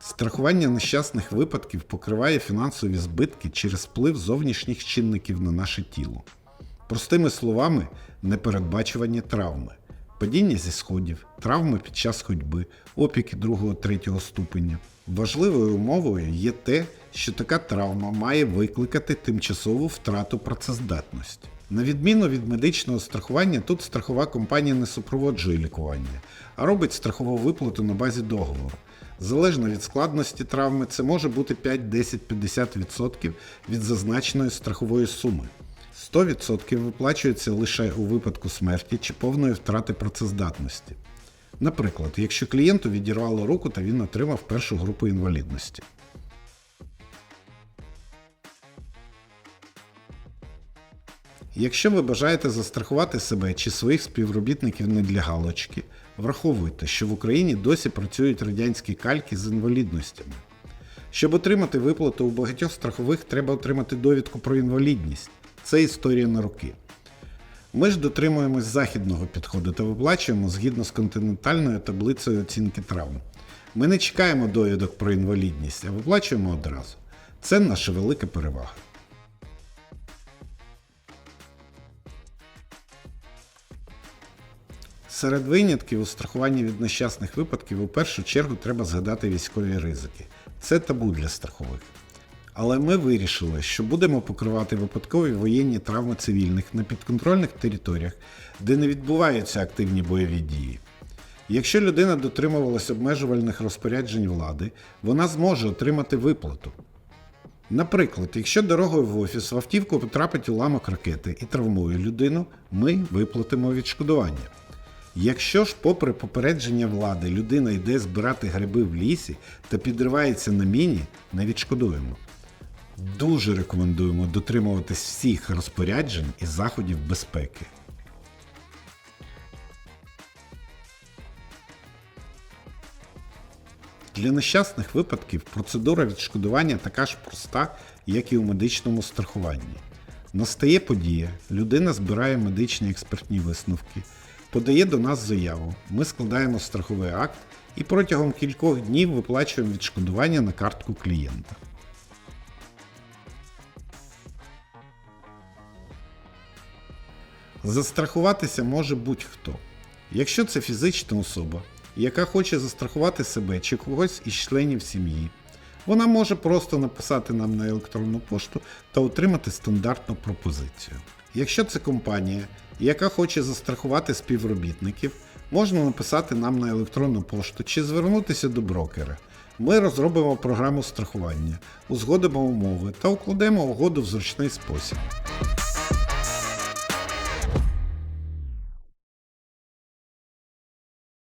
Страхування нещасних випадків покриває фінансові збитки через вплив зовнішніх чинників на наше тіло. Простими словами, непередбачувані травми, падіння зі сходів, травми під час ходьби, опіки 2-3 ступеня. Важливою умовою є те, що така травма має викликати тимчасову втрату працездатності. На відміну від медичного страхування, тут страхова компанія не супроводжує лікування, а робить страхову виплату на базі договору. Залежно від складності травми, це може бути 5, 10, 50% від зазначеної страхової суми. 100% виплачується лише у випадку смерті чи повної втрати працездатності. Наприклад, якщо клієнту відірвало руку та він отримав першу групу інвалідності. Якщо ви бажаєте застрахувати себе чи своїх співробітників не для галочки, враховуйте, що в Україні досі працюють радянські кальки з інвалідностями. Щоб отримати виплату у багатьох страхових, треба отримати довідку про інвалідність. Це історія на роки. Ми ж дотримуємось західного підходу та виплачуємо згідно з континентальною таблицею оцінки травм. Ми не чекаємо довідок про інвалідність, а виплачуємо одразу. Це наша велика перевага. Серед винятків у страхуванні від нещасних випадків у першу чергу треба згадати військові ризики. Це табу для страхових. Але ми вирішили, що будемо покривати випадкові воєнні травми цивільних на підконтрольних територіях, де не відбуваються активні бойові дії. Якщо людина дотримувалась обмежувальних розпоряджень влади, вона зможе отримати виплату. Наприклад, якщо дорогою в офіс в автівку потрапить уламок ракети і травмує людину, ми виплатимо відшкодування. Якщо ж, попри попередження влади, людина йде збирати гриби в лісі та підривається на міні, не відшкодуємо. Дуже рекомендуємо дотримуватись всіх розпоряджень і заходів безпеки. Для нещасних випадків процедура відшкодування така ж проста, як і у медичному страхуванні. Настає подія, людина збирає медичні експертні висновки, подає до нас заяву, ми складаємо страховий акт і протягом кількох днів виплачуємо відшкодування на картку клієнта. Застрахуватися може будь-хто. Якщо це фізична особа, яка хоче застрахувати себе чи когось із членів сім'ї, вона може просто написати нам на електронну пошту та отримати стандартну пропозицію. Якщо це компанія, яка хоче застрахувати співробітників, можна написати нам на електронну пошту чи звернутися до брокера. Ми розробимо програму страхування, узгодимо умови та укладемо угоду в зручний спосіб.